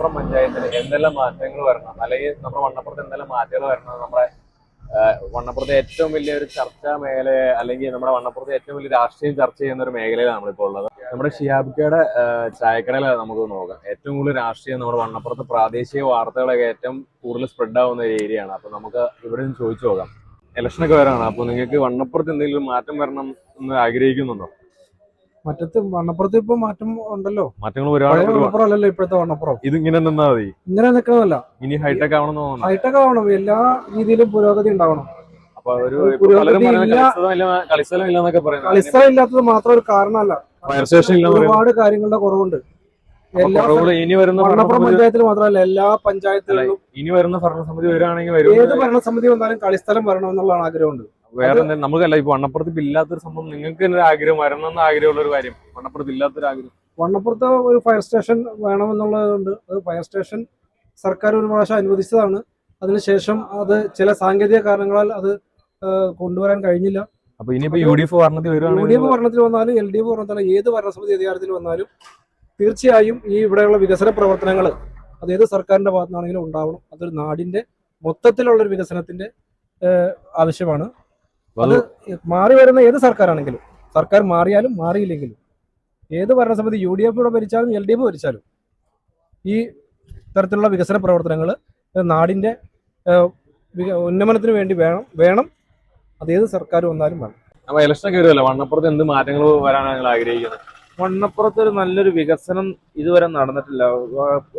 മലപ്പുറം പഞ്ചായത്തിൽ എന്തെല്ലാം മാറ്റങ്ങൾ വരണം? അല്ലെങ്കിൽ നമ്മുടെ വണ്ണപ്പുറത്ത് എന്തെല്ലാം മാറ്റങ്ങൾ വരണം? നമ്മുടെ വണ്ണപ്പുറത്തെ ഏറ്റവും വലിയ ഒരു ചർച്ചാ മേഖല അല്ലെങ്കിൽ നമ്മുടെ വണ്ണപ്പുറത്തെ ഏറ്റവും വലിയ രാഷ്ട്രീയം ചർച്ച ചെയ്യുന്ന ഒരു മേഖലയിലാണ് നമ്മളിപ്പോൾ ഉള്ളത്. നമ്മുടെ ഷിയാബിക്കയുടെ ചായക്കടയിലാണ് നമുക്ക് നോക്കാം. ഏറ്റവും കൂടുതൽ രാഷ്ട്രീയം നമ്മുടെ വണ്ണപ്പുറത്ത് പ്രാദേശിക വാർത്തകളൊക്കെ ഏറ്റവും കൂടുതൽ സ്പ്രെഡ് ആവുന്ന ഒരു ഏരിയയാണ്. അപ്പൊ നമുക്ക് ഇവിടെ നിന്ന് ചോദിച്ചു നോക്കാം. ഇലക്ഷനൊക്കെ വരാണ് അപ്പൊ നിങ്ങൾക്ക് വണ്ണപ്പുറത്ത് എന്തെങ്കിലും മാറ്റം വരണം എന്ന് ആഗ്രഹിക്കുന്നുണ്ടോ? മറ്റത്ത് വണ്ണപ്പുറത്ത് ഇപ്പൊ മാറ്റം ഉണ്ടല്ലോ. മാറ്റങ്ങൾ പഴയ വണ്ണപ്പുറം അല്ലല്ലോ ഇപ്പോഴത്തെ വണ്ണപ്പുറം. ഇത് ഇങ്ങനെ നിന്നാ മതി. ഇങ്ങനെ നിൽക്കണമല്ല ഇനി ഹൈടെക് ആവണം ഹൈടെക് ആവണം. എല്ലാ രീതിയിലും പുരോഗതി ഉണ്ടാവണം. കളിസ്ഥലം ഇല്ലാത്തത് മാത്രം ഒരു കാരണമല്ല. ഒരുപാട് കാര്യങ്ങളുടെ കുറവുണ്ട്. ഇനി വരുന്ന ഭരണസമിതി പഞ്ചായത്തിൽ മാത്രമല്ല എല്ലാ പഞ്ചായത്തുകളിലും ഇനി വരുന്ന ഭരണസമിതി വരികയാണെങ്കിൽ വരും. ഏത് ഭരണസമിതി വന്നാലും കളിസ്ഥലം വരണം എന്നുള്ളതാണ് ആഗ്രഹമുണ്ട്. വേറെ നമുക്കല്ല ഇപ്പൊ വണ്ണപ്പുറത്ത് ഇപ്പൊ ഇല്ലാത്തൊരു സംഭവം നിങ്ങൾക്ക് തന്നെ ആഗ്രഹം വരണം എന്ന് ആഗ്രഹമുള്ള ഒരു കാര്യം. വണ്ണപ്പുറത്ത് ഇല്ലാത്തൊരു ആഗ്രഹം. വണ്ണപ്പുറത്ത് ഒരു ഫയർ സ്റ്റേഷൻ വേണമെന്നുള്ളതുകൊണ്ട് അത് ഫയർ സ്റ്റേഷൻ സർക്കാർ ഒരു പ്രാവശ്യം അനുവദിച്ചതാണ്. അതിനുശേഷം അത് ചില സാങ്കേതിക കാരണങ്ങളാൽ അത് കൊണ്ടുവരാൻ കഴിഞ്ഞില്ല. അപ്പൊ ഇനിയിപ്പോ യു ഡി എഫ് ഭരണത്തിൽ യു ഡി എഫ് ഭരണത്തിൽ വന്നാലും എൽ ഡി എഫ് ഭരണത്തിലും ഏത് ഭരണസമിതി അധികാരത്തിൽ വന്നാലും തീർച്ചയായും ഈ ഇവിടെയുള്ള വികസന പ്രവർത്തനങ്ങൾ അത് ഏത് സർക്കാരിന്റെ ഭാഗത്തുനിന്നാണെങ്കിലും ഉണ്ടാവണം. അതൊരു നാടിന്റെ മൊത്തത്തിലുള്ള ഒരു വികസനത്തിന്റെ ആവശ്യമാണ്. അത് മാറി വരുന്ന ഏത് സർക്കാരാണെങ്കിലും സർക്കാർ മാറിയാലും മാറിയില്ലെങ്കിലും ഏത് ഭരണസമിതി യു ഡി എഫ് ഇവിടെ ഭരിച്ചാലും എൽ ഡി എഫ് ഭരിച്ചാലും ഈ തരത്തിലുള്ള വികസന പ്രവർത്തനങ്ങൾ നാടിന്റെ ഉന്നമനത്തിന് വേണ്ടി വേണം വേണം. അത് ഏത് സർക്കാർ വന്നാലും വേണം. അപ്പോൾ ഇലക്ഷൻ ഒക്കെ വരുമല്ലോ. വണ്ണപ്പുറത്ത് എന്ത് മാറ്റങ്ങൾ വരാനാണ് നിങ്ങൾ ആഗ്രഹിക്കുന്നത്? മണ്ണപ്പുറത്ത് ഒരു നല്ലൊരു വികസനം ഇതുവരെ നടന്നിട്ടില്ല.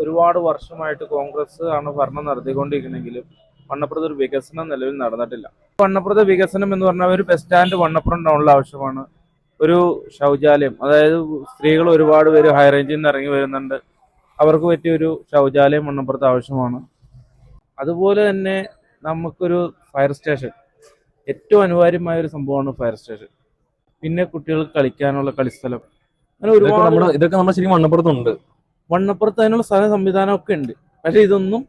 ഒരുപാട് വർഷമായിട്ട് കോൺഗ്രസ് ആണ് ഭരണം നടത്തിക്കൊണ്ടിരിക്കുന്നെങ്കിലും വണ്ണപ്പുറത്ത് ഒരു വികസനം നിലവിൽ നടന്നിട്ടില്ല. വണ്ണപ്പുറത്തെ വികസനം എന്ന് പറഞ്ഞാൽ ഒരു ബസ് സ്റ്റാൻഡ് വണ്ണപ്പുറം ടൗണിൽ ആവശ്യമാണ്. ഒരു ശൗചാലയം അതായത് സ്ത്രീകൾ ഒരുപാട് പേര് ഹൈ റേഞ്ചിൽ നിന്ന് ഇറങ്ങി വരുന്നുണ്ട്. അവർക്ക് പറ്റിയ ഒരു ശൗചാലയം വണ്ണപ്പുറത്ത് ആവശ്യമാണ്. അതുപോലെ തന്നെ നമുക്കൊരു ഫയർ സ്റ്റേഷൻ ഏറ്റവും അനിവാര്യമായ ഒരു സംഭവമാണ് ഫയർ സ്റ്റേഷൻ പിന്നെ കുട്ടികൾക്ക് കളിക്കാനുള്ള കളിസ്ഥലം. അങ്ങനെ ഒരുപാട് ഇതൊക്കെ നമ്മുടെ ശരിക്കും വണ്ണപ്പുറത്തുണ്ട് വണ്ണപ്പുറത്ത് അതിനുള്ള സ്ഥല സംവിധാനമൊക്കെ ഉണ്ട്. പക്ഷെ ഇതൊന്നും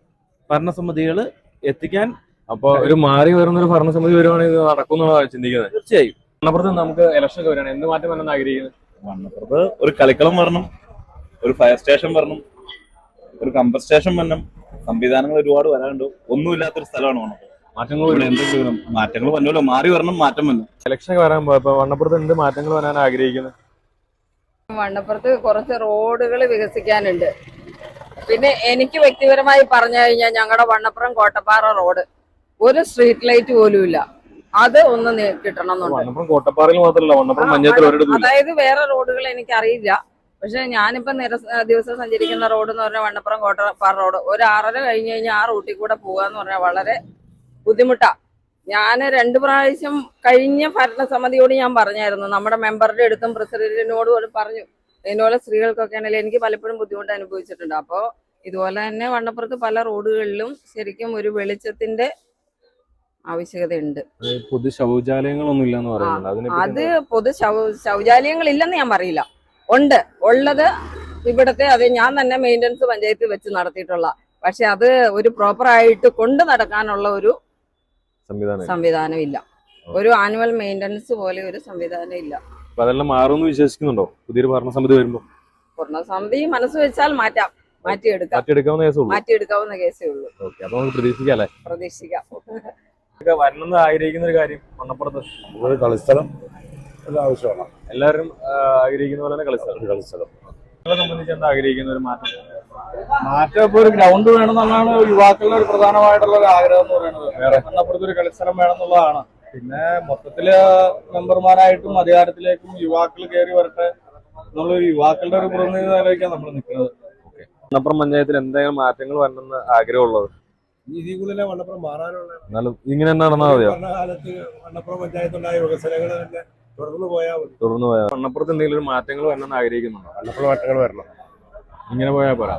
ഭരണസമിതികൾ എത്തിക്കാൻ അപ്പൊ ഒരു മാറി വരുന്ന ഒരു ഭരണസമിതി വരുവാണെങ്കിൽ ഇത് നടക്കും എന്നുള്ളതാണ് ചിന്തിക്കുന്നത്? തീർച്ചയായും. മണ്ണപ്പുറത്ത് നമുക്ക് ഇലക്ഷൻ ഒക്കെ വരികയാണ് എന്ത് മാറ്റം വരണം ആഗ്രഹിക്കുന്നത്? മണ്ണപ്പുറത്ത് ഒരു കളിക്കളം വരണം ഒരു ഫയർ സ്റ്റേഷൻ വരണം ഒരു കമ്പർ സ്റ്റേഷൻ വരണം. സംവിധാനങ്ങൾ ഒരുപാട് വരാനുണ്ട്. ഒന്നുമില്ലാത്തൊരു സ്ഥലമാണ് മണ്ണപ്പുറം മാറ്റങ്ങൾ ഇവിടെ എന്തെങ്കിലും മാറ്റങ്ങൾ വന്നല്ലോ. മാറി വരണം മാറ്റം വന്നു. ഇലക്ഷൻ ഒക്കെ വരാൻ പോയപ്പോ വണ്ണപ്പുറത്ത് എന്ത് മാറ്റങ്ങൾ വരാൻ ആഗ്രഹിക്കുന്നത്? മണ്ണപ്പുറത്ത് കുറച്ച് റോഡുകൾ വികസിക്കാനുണ്ട്. പിന്നെ എനിക്ക് വ്യക്തിപരമായി പറഞ്ഞു കഴിഞ്ഞാൽ ഞങ്ങളുടെ വണ്ണപ്പുറം കോട്ടപ്പാറ റോഡ്. ഒരു സ്ട്രീറ്റ് ലൈറ്റ് പോലും ഇല്ല. അത് ഒന്ന് കിട്ടണം എന്നുണ്ട്. അതായത് വേറെ റോഡുകൾ എനിക്ക് അറിയില്ല പക്ഷെ ഞാനിപ്പോ നിര ദിവസം സഞ്ചരിക്കുന്ന റോഡ് എന്ന് പറഞ്ഞാൽ വണ്ണപ്പുറം കോട്ടപ്പാറ റോഡ്. ഒരു ആറര കഴിഞ്ഞ് കഴിഞ്ഞാൽ ആ റൂട്ടിൽ കൂടെ പോകാന്ന് പറഞ്ഞാൽ വളരെ ബുദ്ധിമുട്ടാ. ഞാൻ രണ്ട് പ്രാവശ്യം കഴിഞ്ഞ ഭരണസമിതിയോട് ഞാൻ പറഞ്ഞായിരുന്നു. നമ്മുടെ മെമ്പറുടെ അടുത്തും പ്രസിഡന്റിനോടും പറഞ്ഞു. ഇതുപോലെ സ്ത്രീകൾക്കൊക്കെ ആണെങ്കിലും എനിക്ക് പലപ്പോഴും ബുദ്ധിമുട്ട് അനുഭവിച്ചിട്ടുണ്ട്. അപ്പോൾ ഇതുപോലെ തന്നെ വണ്ണപ്പുറത്ത് പല റോഡുകളിലും ശരിക്കും ഒരു വെളിച്ചത്തിന്റെ ആവശ്യകതയുണ്ട്. പൊതു ശൗചാലയങ്ങളൊന്നും ഇല്ലെന്ന് പറയുന്നുണ്ട്. അത് പൊതു ശൗചാലയങ്ങൾ ഇല്ലെന്ന് ഞാൻ പറയില്ല. ഉണ്ട്. ഉള്ളത് ഇവിടത്തെ അത് ഞാൻ തന്നെ മെയിന്റനൻസ് പഞ്ചായത്തിൽ വെച്ച് നടത്തിയിട്ടുള്ള. പക്ഷെ അത് ഒരു പ്രോപ്പർ ആയിട്ട് കൊണ്ട് നടക്കാനുള്ള ഒരു. സംവിധാനം ഇല്ല. ഒരു ആനുവൽ മെയിന്റനൻസ് പോലെ ഒരു സംവിധാനം ഇല്ല. അപ്പൊ അതെല്ലാം മാറുമെന്ന് വിശ്വസിക്കുന്നുണ്ടോ? പുതിയൊരു ഭരണസമിതി വരുമ്പോ? ഭരണസമിതി മനസ്സ് വെച്ചാൽ മാറ്റാം. മാറ്റിയെടുക്കാം. മാറ്റിയെടുക്കാവുന്ന കേസുള്ളൂ മാറ്റിയെടുക്കാവുന്ന കേസേ ഉള്ളൂ. ഓക്കെ അപ്പൊ നമുക്ക് പ്രതീക്ഷിക്കാം അല്ലേ? പ്രതീക്ഷിക്കാം. ഇതൊക്കെ വരണം എന്ന് ആഗ്രഹിക്കുന്ന ഒരു കാര്യം മണ്ണപ്പുറത്ത്. ഒരു കളിസ്ഥലം ആവശ്യമാണ്. എല്ലാവരും ആഗ്രഹിക്കുന്ന പോലെ തന്നെ കളിസ്ഥലം. കളിസ്ഥലം. നിങ്ങളെ സംബന്ധിച്ച് എന്താ ആഗ്രഹിക്കുന്ന ഒരു മാറ്റം? മാറ്റം ഇപ്പൊ ഒരു ഗ്രൗണ്ട് വേണമെന്നുള്ളതാണ് യുവാക്കളുടെ ഒരു പ്രധാനമായിട്ടുള്ള ഒരു ആഗ്രഹം എന്ന് പറയുന്നത്. വണ്ണപ്പുറത്ത് ഒരു കളിസ്ഥലം വേണം എന്നുള്ളതാണ് പിന്നെ മൊത്തത്തിൽ മെമ്പർമാരായിട്ടും അധികാരത്തിലേക്കും യുവാക്കൾ കയറി വരട്ടെ എന്നുള്ളൊരു യുവാക്കളുടെ ഒരു പ്രതിനിധി നിലയ്ക്കാണ് നമ്മൾ നിൽക്കുന്നത് വണ്ണപ്പുറം പഞ്ചായത്തിൽ എന്തെങ്കിലും മാറ്റങ്ങൾ വരണമെന്ന് ആഗ്രഹമുള്ളത്? ഇതിൽ കൂടുതലെ വണ്ണപ്പുറം മാറാനുള്ള എന്നാലും ഇങ്ങനെ തന്നെ നടന്നാൽ മതിയോ? ഭരണകാലത്ത് വണ്ണപ്പുറം പഞ്ചായത്തുണ്ടായ വികസനങ്ങൾ തന്നെ തുടർന്നു പോയാൽ മതി. തുടർന്ന് പോയാൽ വണ്ണപ്പുറത്ത് എന്തെങ്കിലും ഒരു മാറ്റങ്ങൾ വരണമെന്ന് ആഗ്രഹിക്കുന്നുണ്ടോ? വണ്ണപ്പുറം മാറ്റങ്ങൾ വരണം. ഇങ്ങനെ പോയാൽ പോരാ?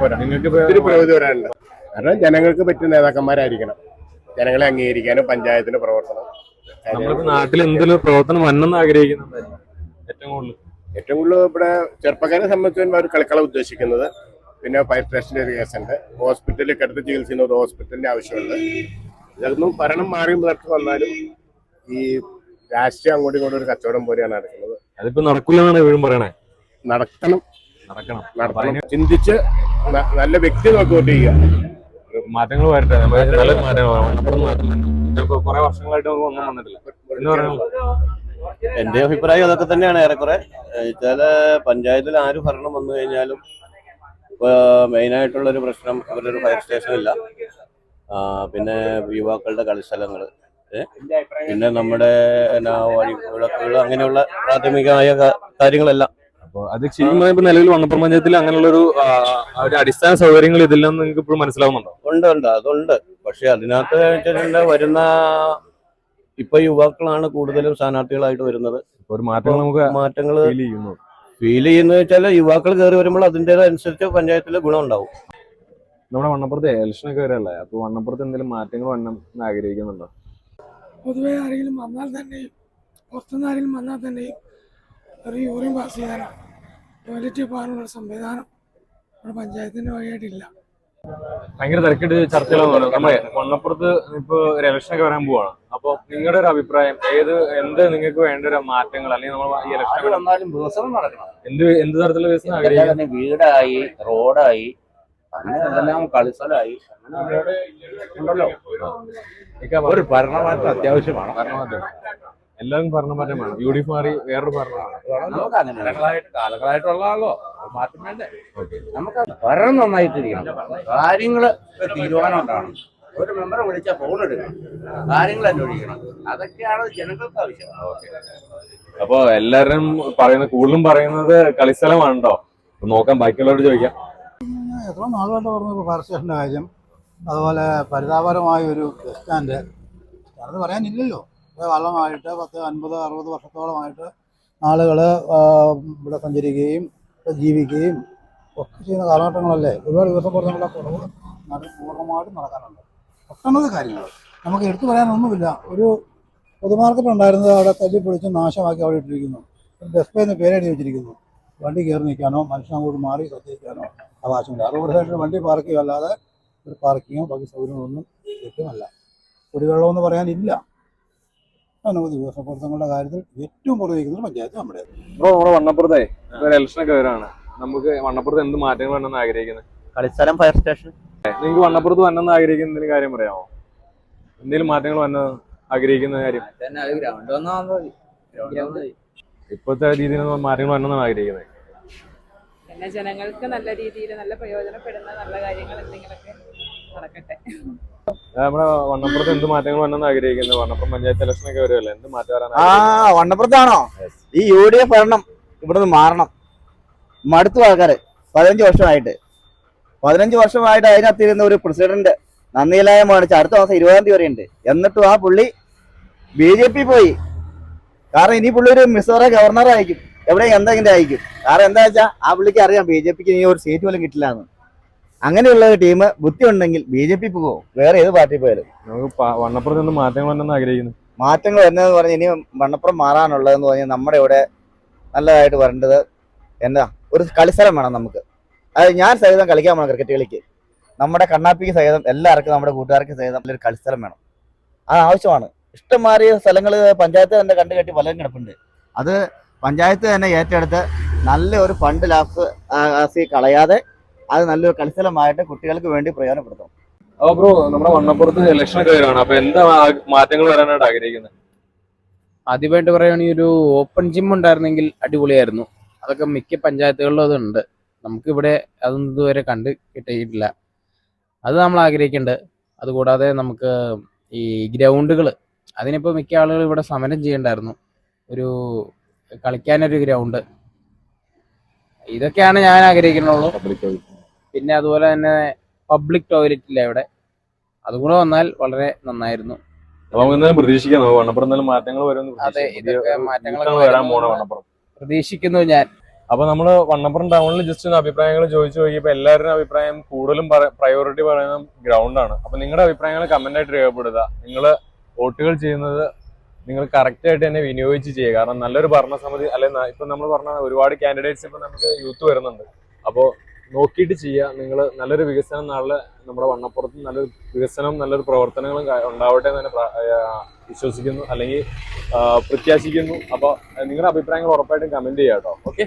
പോരാ. നിങ്ങൾക്ക് ഒത്തിരി പുരോഗതി വരാനുണ്ട് കാരണം ജനങ്ങൾക്ക് പറ്റിയ നേതാക്കന്മാരായിരിക്കണം. ജനങ്ങളെ അംഗീകരിക്കാനും പഞ്ചായത്തിന്റെ പ്രവർത്തനം നമ്മളിപ്പോ നാട്ടിൽ എന്തെങ്കിലും പ്രവർത്തനം വന്നെന്ന് ആഗ്രഹിക്കുന്നുണ്ട്? ഏറ്റവും കൂടുതൽ. ഏറ്റവും കൂടുതൽ ഇവിടെ ചെറുപ്പക്കാരെ സംബന്ധിച്ച് ഒരു കളിക്കളം ഉദ്ദേശിക്കുന്നത്. പിന്നെ ഫയർ സ്റ്റേഷന്റെ ഒരു കേസുണ്ട് ഹോസ്പിറ്റലിൽ കിടത്തി ചികിത്സിക്കുന്ന ഒരു ഹോസ്പിറ്റലിന്റെ ആവശ്യമുണ്ട്. ഇതൊന്നും ഭരണം മാറി പുലർത്തി വന്നാലും ഈ രാഷ്ട്രീയം അങ്ങോട്ടും ഇങ്ങോട്ടും ഒരു കച്ചവടം പോലെയാണ് നടക്കുന്നത്. അതിപ്പോ നടക്കില്ലെന്നാണ് എന്നാണ് പറയണേ. നടക്കണം. നടക്കണം. നടത്തണം ചിന്തിച്ച് നല്ല വ്യക്തി നോക്കി വോട്ട് ചെയ്യുക മാറ്റങ്ങൾ വരട്ടെ. നല്ല മാറ്റങ്ങൾ കുറെ വർഷങ്ങളായിട്ട് നമുക്ക് ഒന്നും വന്നിട്ടില്ല. എന്ന് പറയുന്നത് എന്റെ അഭിപ്രായം അതൊക്കെ തന്നെയാണ് ഏറെക്കുറെ. ചില പഞ്ചായത്തിൽ ആര് ഭരണം വന്നു കഴിഞ്ഞാലും മെയിൻ ആയിട്ടുള്ള ഒരു പ്രശ്നം അവരുടെ ഒരു ഫയർ സ്റ്റേഷൻ ഇല്ല. ആ, പിന്നെ യുവാക്കളുടെ കളിസ്ഥലങ്ങൾ പിന്നെ നമ്മുടെ എന്നാ വഴി വിളക്കുകൾ അങ്ങനെയുള്ള പ്രാഥമികമായ കാര്യങ്ങളെല്ലാം അപ്പൊ അത് ശരിക്കും പറയുമ്പോൾ നിലവിൽ വണ്ണപ്പുറം പഞ്ചായത്തിൽ അങ്ങനെയുള്ളൊരു ആ, ഒരു അടിസ്ഥാന സൗകര്യങ്ങൾ ഇതില്ലെന്ന് നിങ്ങൾക്ക് ഇപ്പോഴും മനസ്സിലാവുന്നുണ്ടോ? ഉണ്ട് ഉണ്ട്. അതുണ്ട്. പക്ഷെ അതിനകത്ത് വെച്ചിട്ടുണ്ട് വരുന്ന ഇപ്പൊ യുവാക്കളാണ് കൂടുതലും സ്ഥാനാർത്ഥികളായിട്ട് വരുന്നത്. ഒരു മാറ്റങ്ങൾ നമുക്ക് മാറ്റങ്ങൾ ഫീൽ ചെയ്യുന്നു. ചെയ്യുന്നത് വെച്ചാൽ യുവാക്കൾ കയറി വരുമ്പോൾ അതിന്റെതനുസരിച്ച് പഞ്ചായത്തിൽ ഗുണം ഉണ്ടാവും. നമ്മുടെ വണ്ണപ്പുറത്ത് എലക്ഷൻ ഒക്കെ വരല്ലേ അപ്പൊ വണ്ണപ്പുറത്ത് എന്തെങ്കിലും മാറ്റങ്ങൾ വന്നും എന്ന് ആഗ്രഹിക്കുന്നുണ്ടോ? പൊതുവെ ആരെങ്കിലും വന്നാൽ തന്നെയും പുറത്തുനിന്ന് ആരെങ്കിലും വന്നാൽ തന്നെയും ഒരു യൂറിൻ പാസ് ചെയ്യാനോ ടോയ്ലറ്റ് പോകാനുള്ള സംവിധാനം നമ്മുടെ പഞ്ചായത്തിന്റെ വഴിയായിട്ടില്ല. ഭയങ്കര തിരക്കിട്ട് ചർച്ചകളാണ് നമ്മളെ മണ്ണപ്പുറത്ത് ഇപ്പൊ ഒരു ഇലക്ഷൻ ഒക്കെ വരാൻ പോവാണ്. അപ്പൊ നിങ്ങളുടെ ഒരു അഭിപ്രായം ഏത് എന്ത് നിങ്ങൾക്ക് വേണ്ട ഒരു മാറ്റങ്ങൾ അല്ലെങ്കിൽ നമ്മൾ ഈ ഇലക്ഷൻ വന്നാലും വികസനം നടക്കണം. എന്ത് എന്ത് തരത്തിലുള്ള വികസനം എല്ലാം വീടായി റോഡായി അങ്ങനെ എന്തെല്ലാം കളിസ്ഥലമായി. അങ്ങനെ ഉണ്ടല്ലോ. ഒരു ഭരണമാറ്റം അത്യാവശ്യമാണ്. ഭരണമാറ്റം. എല്ലാവരും ഭരണമാറ്റം വേണം. യു ഡി എഫ് മാറി വേറൊരു ഭരണം വേണം. നമുക്ക് അങ്ങനെ കാലങ്ങളായിട്ട് കാലങ്ങളായിട്ടുള്ളതാണല്ലോ. മാറ്റം വേണ്ടേ? നമുക്ക് ഭരണം നന്നായിട്ടിരിക്കണം. കാര്യങ്ങൾ തീരുമാനം ഉണ്ടാവണം. ഒരു മെമ്പറെ വിളിച്ചാൽ ഫോൺ എടുക്കണം. കാര്യങ്ങൾ അന്വേഷിക്കണം. അതൊക്കെയാണ് ജനങ്ങൾക്ക് ആവശ്യം. അപ്പൊ എല്ലാരും പറയുന്നത് കൂടുതലും പറയുന്നത് കളിസ്ഥലമാണോ നോക്കാൻ നോക്കാം ബാക്കിയുള്ളവരോട് ചോദിക്കാം. എത്ര നാളുകൊണ്ട് പറഞ്ഞു ഫയർ സ്റ്റേഷന്റെ കാര്യം. അതുപോലെ പരിതാപകരമായ ഒരു ബസ് സ്റ്റാൻഡ് അത് പറയാനില്ലല്ലോ. കാലമായിട്ട് പത്ത് അൻപത് അറുപത് വർഷത്തോളമായിട്ട് ആളുകൾ ഇവിടെ സഞ്ചരിക്കുകയും ജീവിക്കുകയും ഒക്കെ ചെയ്യുന്ന കാലഘട്ടങ്ങളല്ലേ? ഒരുപാട് ദിവസം പറഞ്ഞുള്ള കുറവ് നട പൂർണമായിട്ടും നടക്കാനുണ്ട്. ഒട്ടനവധി കാര്യങ്ങൾ നമുക്ക് എടുത്തു പറയാനൊന്നുമില്ല. ഒരു പൊതുമാർക്കറ്റ് ഉണ്ടായിരുന്നത് അവിടെ തല്ലിപ്പൊളിച്ച് നാശമാക്കി അവിടെ ഇട്ടിരിക്കുന്നു. ഡെസ്പേ എന്ന് പേരെഴുതി വെച്ചിരിക്കുന്നു. വണ്ടി കയറി നിൽക്കാനോ മനുഷ്യൻ കൂടി മാറി ശ്രദ്ധിക്കാനോ അവകാശമില്ല. റോഡ് സൈഡിൽ വണ്ടി പാർക്ക് അല്ലാതെ ഒരു പാർക്കിങ്ങോ ബാക്കി സൗകര്യങ്ങളൊന്നും ലഭ്യമല്ല. കുടിവെള്ളമെന്ന് പറയാനില്ല. അനവധി വികസനപ്രവർത്തനങ്ങളുടെ കാര്യത്തിൽ ഏറ്റവും പുറത്തേക്കുന്നത് പഞ്ചായത്ത് നമ്മുടെ ബ്രോ നമ്മുടെ വണ്ണപ്പുറത്തെ ഇലക്ഷനൊക്കെ വരാണ്. നമുക്ക് വണ്ണപ്പുറത്ത് എന്ത് മാറ്റങ്ങൾ വേണമെന്ന് ആഗ്രഹിക്കുന്നത്? കളിസ്ഥലം ഫയർ സ്റ്റേഷൻ നിങ്ങൾക്ക് വണ്ണപ്പുറത്ത് വന്നെന്ന് ആഗ്രഹിക്കുന്ന എന്തെങ്കിലും കാര്യം പറയാമോ? എന്തെങ്കിലും മാറ്റങ്ങൾ വന്ന് ആഗ്രഹിക്കുന്ന കാര്യം? ഇപ്പോഴത്തെ രീതിയിൽ മാറ്റങ്ങൾ വന്നെന്നാണ് ആഗ്രഹിക്കുന്നത്. പിന്നെ ജനങ്ങൾക്ക് നല്ല രീതിയിൽ നല്ല പ്രയോജനപ്പെടുന്ന നല്ല കാര്യങ്ങൾ എന്തെങ്കിലുമൊക്കെ നടക്കട്ടെ. നമ്മുടെ വണ്ണപ്പുറത്ത് എന്ത് മാറ്റങ്ങൾ വരണമെന്ന് ആഗ്രഹിക്കുന്നത് വണ്ണപ്പുറം പഞ്ചായത്ത് ഇലക്ഷൻ ഒക്കെ വരുമല്ലോ എന്ത് മാറ്റം ആ വണ്ണപ്പുറത്താണോ? ഈ യു ഡി എഫ് ഭരണം ഇവിടുന്ന് മാറണം. മടുത്തു ആൾക്കാര്. പതിനഞ്ച് വർഷമായിട്ട്. പതിനഞ്ച് വർഷമായിട്ട് അതിനകത്തിരുന്ന ഒരു പ്രസിഡന്റ് നന്ദിയിലായ കാണിച്ച് അടുത്ത മാസം ഇരുപതാം തീയതി വരെയുണ്ട്. ഉണ്ട് എന്നിട്ടും ആ പുള്ളി ബി ജെ പി പോയി. കാരണം ഇനി പുള്ളി ഒരു മിസോറ ഗവർണർ ആയിരിക്കും എവിടെ എന്തെങ്കിലും ആയിരിക്കും. കാരണം എന്താ വെച്ചാൽ ആ പുള്ളിക്ക് അറിയാം ബി ജെ പിക്ക് ഇനി ഒരു സീറ്റ് പോലും കിട്ടില്ല എന്ന് അങ്ങനെയുള്ള ഒരു ടീം ബുദ്ധി ഉണ്ടെങ്കിൽ ബി ജെ പി പോകും വേറെ ഏത് പാർട്ടി പോയാലും. നമുക്ക് വണ്ണപ്പുറത്ത് നിന്ന് മാറ്റങ്ങൾ വരണമെന്ന് ആഗ്രഹിക്കുന്നു. മാറ്റങ്ങൾ വരുന്നതെന്ന് പറഞ്ഞാൽ ഇനി മണ്ണപ്പുറം മാറാനുള്ളതെന്ന് പറഞ്ഞാൽ നമ്മുടെ ഇവിടെ നല്ലതായിട്ട് വരേണ്ടത് എന്താ? ഒരു കളിസ്ഥലം വേണം നമുക്ക്. അത് ഞാൻ സഹിതം കളിക്കാൻ വേണം ക്രിക്കറ്റ് കളിക്ക്. നമ്മുടെ കണ്ണാപ്പിക്ക് സഹിതം എല്ലാവർക്കും നമ്മുടെ കൂട്ടുകാർക്ക് സഹിതം നല്ലൊരു കളിസ്ഥലം വേണം. അത് ആവശ്യമാണ്. ഇഷ്ടംമാറിയ സ്ഥലങ്ങൾ പഞ്ചായത്ത് തന്നെ കണ്ടു കെട്ടി പലരും കിടപ്പുണ്ട്. അത് പഞ്ചായത്ത് തന്നെ ഏറ്റെടുത്ത് നല്ല ഒരു ഫണ്ട് ലാഭ് ആസി കളയാതെ അത് നല്ലൊരു കളിസ്ഥലമായിട്ട് കുട്ടികൾക്ക് വേണ്ടി പ്രയോജനപ്പെടുത്തും. ബ്രോ നമ്മുടെ ഇലക്ഷൻ ഒക്കെ വരുവാണ് അപ്പൊ എന്താ മാറ്റങ്ങൾ വരാനായിട്ട് ആഗ്രഹിക്കുന്നത് ആദ്യമായിട്ട് പറയുകയാണെങ്കിൽ ഒരു ഓപ്പൺ ജിം ഉണ്ടായിരുന്നെങ്കിൽ അടിപൊളിയായിരുന്നു. അതൊക്കെ മിക്ക പഞ്ചായത്തുകളിലും അതുണ്ട്. നമുക്കിവിടെ അതൊന്നും ഇതുവരെ കണ്ട് കിട്ടിയിട്ടില്ല. അത് നമ്മൾ ആഗ്രഹിക്കുന്നുണ്ട് അതുകൂടാതെ നമുക്ക് ഈ ഗ്രൗണ്ടുകൾ അതിനിപ്പോൾ മിക്ക ആളുകൾ ഇവിടെ സമരം ചെയ്യണ്ടായിരുന്നു. ഒരു കളിക്കാനൊരു ഗ്രൗണ്ട്. ഇതൊക്കെയാണ് ഞാൻ ആഗ്രഹിക്കുന്നുള്ളൂ. പിന്നെ അതുപോലെ തന്നെ പബ്ലിക് ടോയ്ലറ്റ് ഇല്ല ഇവിടെ. അതുകൂടെ വന്നാൽ വളരെ നന്നായിരുന്നു. പ്രതീക്ഷിക്കാം. മാറ്റങ്ങൾ അതെ ഇതൊക്കെ പ്രതീക്ഷിക്കുന്നു ഞാൻ. അപ്പൊ നമ്മൾ വണ്ണപ്പുറം ടൗണിൽ ജസ്റ്റ് ഒന്ന് അഭിപ്രായങ്ങൾ ചോദിച്ചു നോക്കിയപ്പോ എല്ലാവരുടെയും അഭിപ്രായം കൂടുതലും പ്രയോറിറ്റി പറയുന്നത് ഗ്രൗണ്ടാണ് അപ്പൊ നിങ്ങളുടെ അഭിപ്രായങ്ങൾ കമന്റ് ആയിട്ട് രേഖപ്പെടുത്തുക. നിങ്ങൾ വോട്ടുകൾ ചെയ്യുന്നത് നിങ്ങൾ കറക്റ്റ് ആയിട്ട് തന്നെ വിനിയോഗിച്ച് ചെയ്യുക. കാരണം നല്ലൊരു ഭരണസമിതി അല്ലെ ഇപ്പൊ നമ്മൾ പറഞ്ഞ ഒരുപാട് കാൻഡിഡേറ്റ്സ് ഇപ്പൊ നമുക്ക് യൂത്ത് വരുന്നുണ്ട്. അപ്പോൾ നോക്കിയിട്ട് ചെയ്യുക നിങ്ങൾ നല്ലൊരു വികസനം നാളെ നമ്മുടെ വണ്ണപ്പുറത്ത് നല്ലൊരു വികസനം നല്ലൊരു പ്രവർത്തനങ്ങളും ഉണ്ടാവട്ടെ എന്ന് തന്നെ വിശ്വസിക്കുന്നു. അല്ലെങ്കിൽ പ്രത്യാശിക്കുന്നു. അപ്പോൾ നിങ്ങളുടെ അഭിപ്രായങ്ങൾ ഉറപ്പായിട്ടും കമന്റ് ചെയ്യാം കേട്ടോ ഓക്കെ